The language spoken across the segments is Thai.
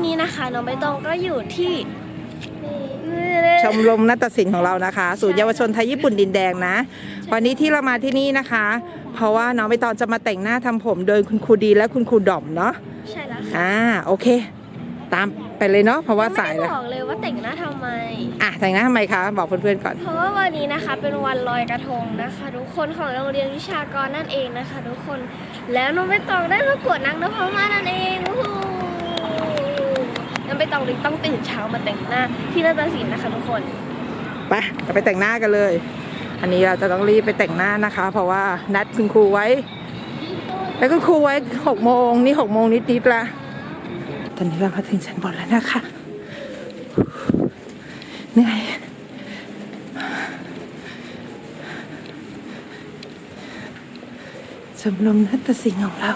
วันนี้นะคะน้องใบตองก็อยู่ที่ชมรมนาฏศิลป์ของเรานะคะ ศูนย์เยาวชนไทยญี่ปุ่นดินแดงนะ วันนี้ที่เรามาที่นี่นะคะ เพราะว่าน้องใบตองจะมาแต่งหน้าทำผมโดยคุณครูดีและคุณครูดอมเนาะใช่แล้วค่ะอ่าโอเค ตามไปเลยเนาะเพราะว่าไม่สายได้แล้วบอกเลยว่าแต่งหน้าทำไมอะแต่งหน้าทำไมคะบอกเพื่อนๆก่อน เพราะว่าวันนี้นะคะเป็นวันลอยกระทงนะคะ ทุกคนของโรงเรียนวิชากรนั่นเองนะคะ ทุกคนแล้วน้องใบตองได้ประกวดนางนพมาศนั่นเองวู้ ฮู้น้องตองเลยต้องตื่นเช้ามาแต่งหน้า ที่นาฏศิลป์นะคะทุกคนไปเราไปแต่งหน้ากันเลย อันนี้เราจะต้องรีบไปแต่งหน้านะคะ เพราะว่านัดคุณครูไว้ แล้วคุณครูไว้หกโมงนี่หกโมงนิดๆละตอนนี้เรามาถึงชั้นบนแล้วนะคะเหนื่อยชมรมนัตศิลป์ของเรา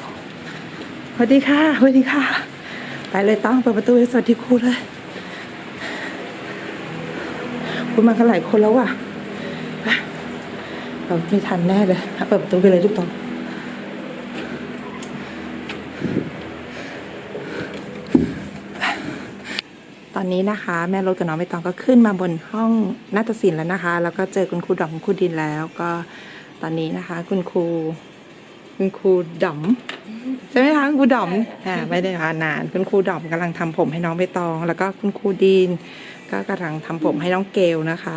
สวัสดีค่ะสวัสดีค่ะ ไปเลยตั้งเปิดประตูให้สวัสดีครูเลยคุณมากันหลายคนแล้วว่ะเราไม่ทันแน่เลยเปิดประตูไปเลยทุกคนตอนนี้นะคะ แม่รถกับน้องใบตองก็ขึ้นมาบนห้องนาฏศิลป์แล้วนะคะ แล้วก็เจอคุณครูดอมคุณครูดินแล้วก็ตอนนี้นะคะ คุณครู คุณครูดอมใช่ไหมคะคุณครูดอมอ่าไม่ได้ค่ะนาน คุณครูดอมกำลังทำผมให้น้องใบตอง แล้วก็คุณครูดีน ก็กำลังทำผมให้น้องเกลนะคะ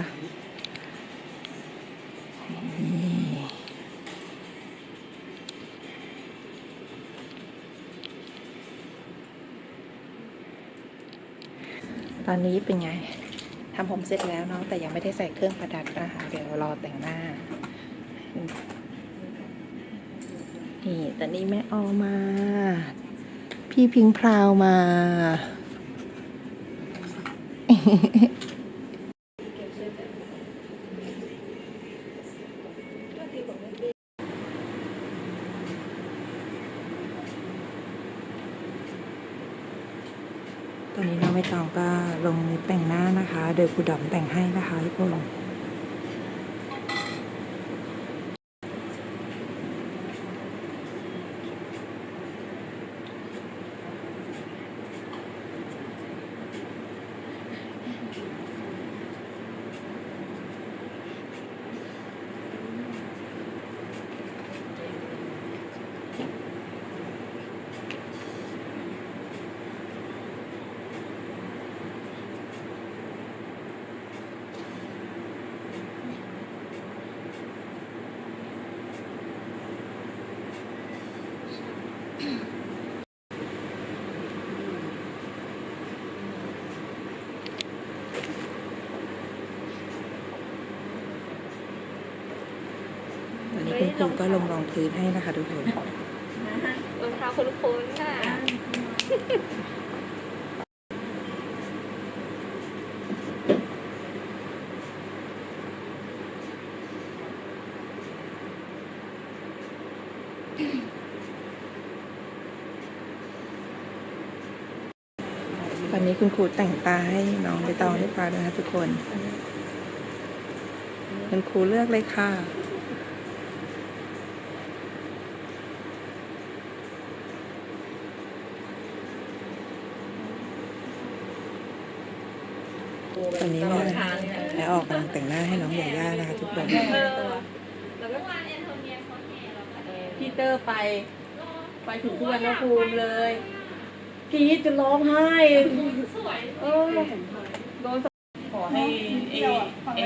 ตอนนี้เป็นไงทำผมเสร็จแล้วเนาะแต่ยังไม่ได้ใส่เครื่องประดับนะคะเดี๋ยวรอแต่งหน้า นี่ตอนนี้แม่ออมา พี่พิงพราวมาตอนนี้น้องไม่ตองก็ลงแต่งหน้านะคะ โดยครูดอมแต่งให้นะคะทุกคน ตอนนี้ คุณครูก็ลงรองพื้นให้นะคะทุกคนรองเท้าคุณคุณค่ะตอนนี้คุณครูแต่งตาให้น้องใบตองเรียบร้อยแล้วนะทุกคน คุณครูเลือกเลยค่ะ ตอนนี้แม่แม่ออกกำลังแต่งหน้าให้น้องยาย่านะคะทุกคนพีเตอร์ไป ไปถึงทุกวันภูมิเลยกรีดจะร้องไห้เออโดนขอให้เอเอ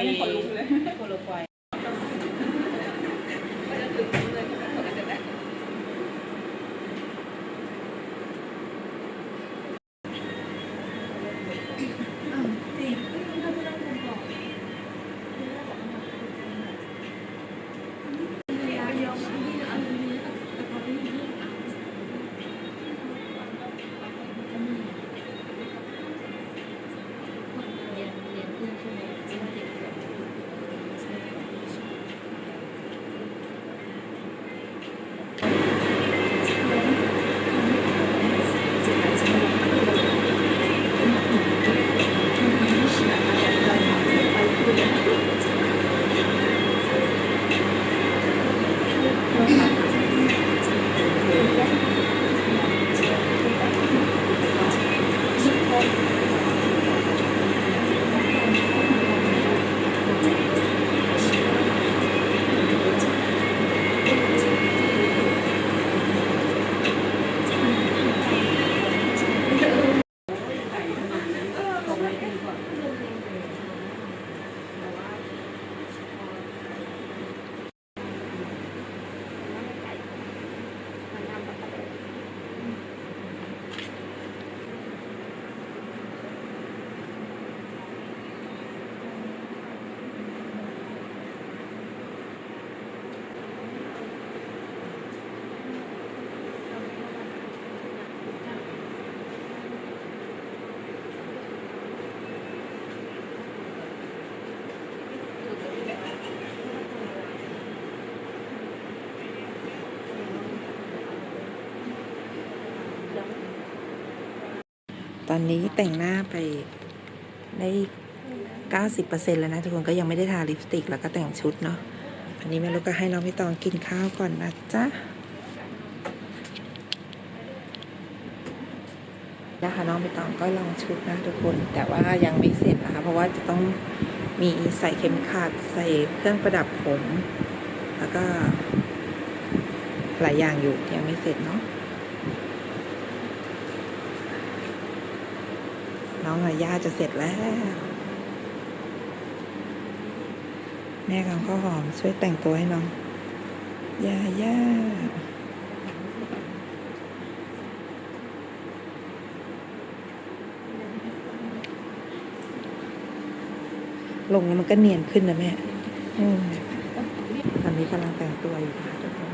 ตอนนี้แต่งหน้าไปได้เก้าสิบเปอร์เซ็นแล้วนะทุกคนก็ยังไม่ได้ทาลิปสติกแล้วก็แต่งชุดเนาะอันนี้แม่ลูกก็ให้น้องพี่ตองกินข้าวก่อนนะจ๊ะนะคะน้องพี่ตองก็ลองชุดนะทุกคน แต่ว่ายังไม่เสร็จนะคะ เพราะว่าจะต้องมีใส่เข็มขัดใส่เครื่องประดับผม แล้วก็หลายอย่างอยู่ยังไม่เสร็จเนาะ น้องอาย่าจะเสร็จแล้ว แม่ของข้าวหอมช่วยแต่งตัวให้น้องยาย่าลงแล้วมันก็เนียนขึ้นนะแม่ อืมตอนนี้กำลังแต่งตัวอยู่ค่ะทุกคน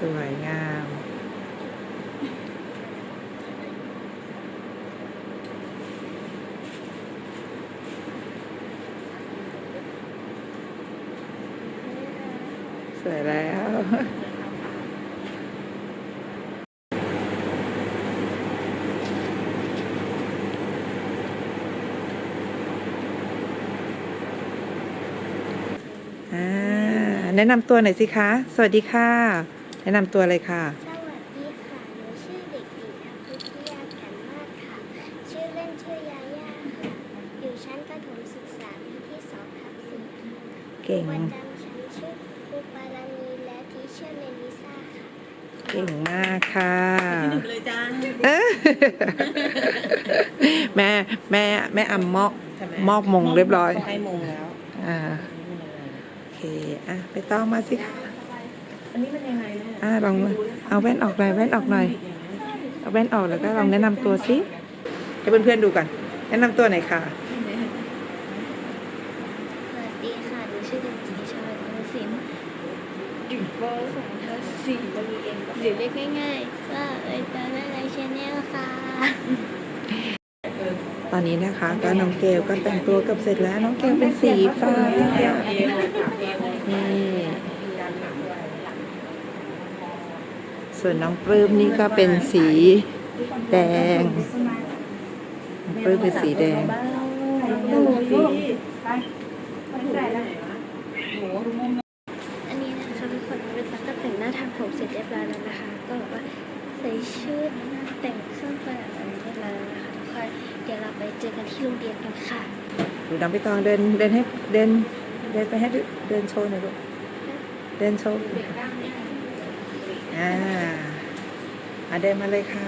สวยงาม สวยแล้วอ่าแนะนำตัวหน่อยสิคะ สวัสดีค่ะ แนะนำตัวเลยค่ะ สวัสดีค่ะ หนูชื่อเด็กหญิงอภิทยาแก่นมากค่ะ ชื่อเล่นชื่อยาย่าค่ะ อยู่ชั้นประถมศึกษาปีที่สองทับสี่ค่ะเก่ง ประจำชั้นชื่อครูปารานีและทีเชอร์เมลิซ่าค่ะ เก่งมากค่ะที่หนึ่งเลยจ้าเอ้ยแม่แม่แม่อำมอกมอบมงเรียบร้อยให้มงแล้วอ่าโอเคอะไปต่อมาสิคะอันนี้มันยังไงเนี่ยอ่าลองมาเอาแว่นออกหน่อยแว่นออกหน่อยเอาแว่นออกแล้วก็ลองแนะนำตัวสิให้เพื่อนๆดูกันแนะนำตัวหน่อยค่ะ สวัสดีค่ะ หนูชื่อเด็กหญิงชลพันธ์สินอยู่ป .2 ทับสี่หรือเรียกง่ายๆว่าเอยตาแม่ไรชแนลค่ะ ต อนนี้นะคะก็น้องเกลก็แต่งตัวกับเสร็จแล้วน้องเกลเป็นสีฟ้านี่ส่วนน้องปลื้มนี่ก็เป็นสีแดงน้องปลื้มเป็นสีแดงอันนี้นะคะทุกคนเป็นตักก็แต่งหน้าทำผมเสร็จเรียบร้อยแล้วนะคะ ก็แบบว่าใส่ชุดแต่งเครื่องประดับอะไรเรียบร้อยแล้วนะคะ ทุกคนเดี๋ยวเราไปเจอกันที่โรงเรียนกันค่ะดูน้องไปตองเดินเดินให้เดินเดินไปให้ดูเดินโชว์หน่อยลูกเดินโชว์อ่าอะเดินมาเลยค่ะ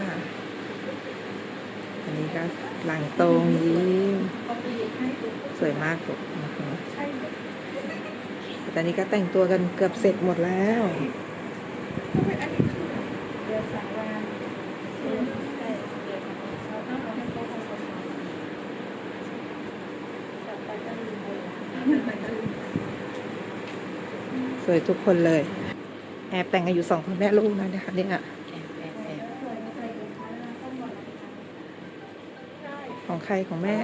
อันนี้ก็หลังตรงยิ้มสวยมากลูกอือหือตอนนี้ก็แต่งตัวกันเกือบเสร็จหมดแล้ว สวยทุกคนเลย แอบแต่งกันอยู่สองคนแม่ลูกนะเนี่ยค่ะเนี่ยของใครของแม่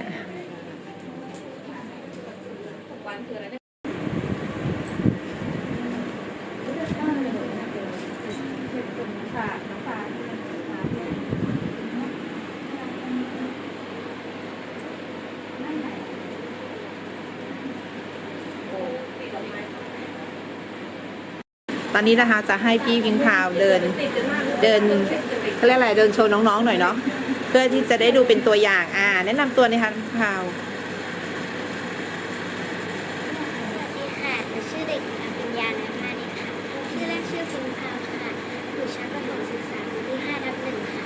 ตอนนี้นะคะจะให้พี่วิงพาวเดินเดินเขาเรียกอะไรเดินโชว์น้องๆหน่อยเนาะเพื่อที่จะได้ดูเป็นตัวอย่างอ่า แนะนำตัวนี่ค่ะพิงพาวสวัสดีค่ะหนูชื่อเด็กหญิงอภิญญานาพานิชค่ะชื่อเล่นชื่อฟิงพาวค่ะอยู่ชั้นประถมศึกษาปีที่5ทับหนึ่งค่ะ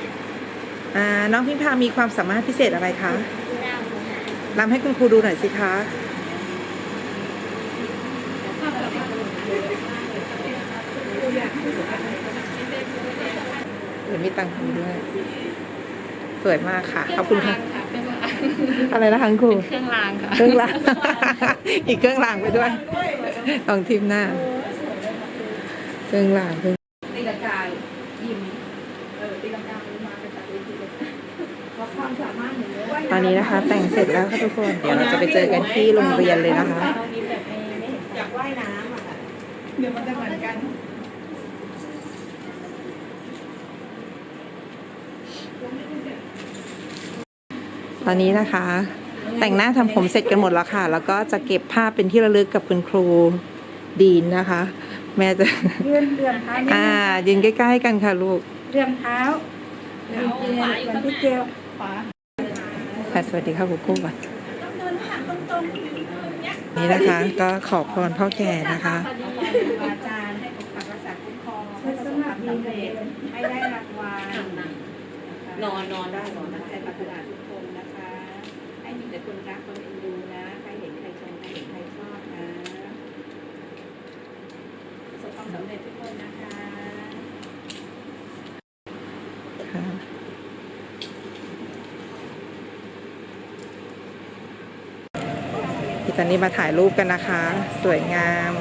อ่าน้องพิงพาวมีความสามารถพิเศษอะไรคะรำค่ะรำให้คุณครูดูหน่อยสิคะ เดี๋ยวมีตังคูด้วย สวยมากค่ะ ขอบคุณค่ะ อะไรนะคะคุณครูเครื่องรางค่ะ เครื่องราง อีกเครื่องรางไปด้วยลองทีมหน้า เครื่องรางเครื่องตีละกายยิ้มเออตีลังกามันมาเป็นจากเวทีเลยเพราะความสามารถอย่างเงี้ยตอนนี้นะคะ แต่งเสร็จแล้วค่ะทุกคน เดี๋ยวเราจะไปเจอกันที่โรงเรียนเลยนะคะ อยากว่ายน้ำอะค่ะเดี๋ยวมันจะเหมือนกัน ตอนนี้นะคะ แต่งหน้าทำผมเสร็จกันหมดแล้วค่ะ แล้วก็จะเก็บภาพเป็นที่ระลึกกับคุณครูดีนนะคะ แม่จะเลื่อนเลื่อนเท้านิดอ่านึงยืนใกล้ๆกันค่ะลูกเลื่อนเท้าเลื่อนเลื่อนเหมือนที่เจลขวาค่ะสวัสดีค่ะครูกุ้งก่อนนี่นะคะ ก็ขอบพรพ่อแก่นะคะ อาจารย์ให้ปกปักรักษาคุ้มครองให้ประสบความสำเร็จให้ได้รางวัลนอนนอนได้นอนตั้ได้งใจปราร คนรักคนเอ็นดูนะ ใครเห็นใครชมใครเห็นใครชอบนะประสบความสำเร็จทุกคนนะคะค่ะตอนนี้มาถ่ายรูปกันนะคะ สวยงาม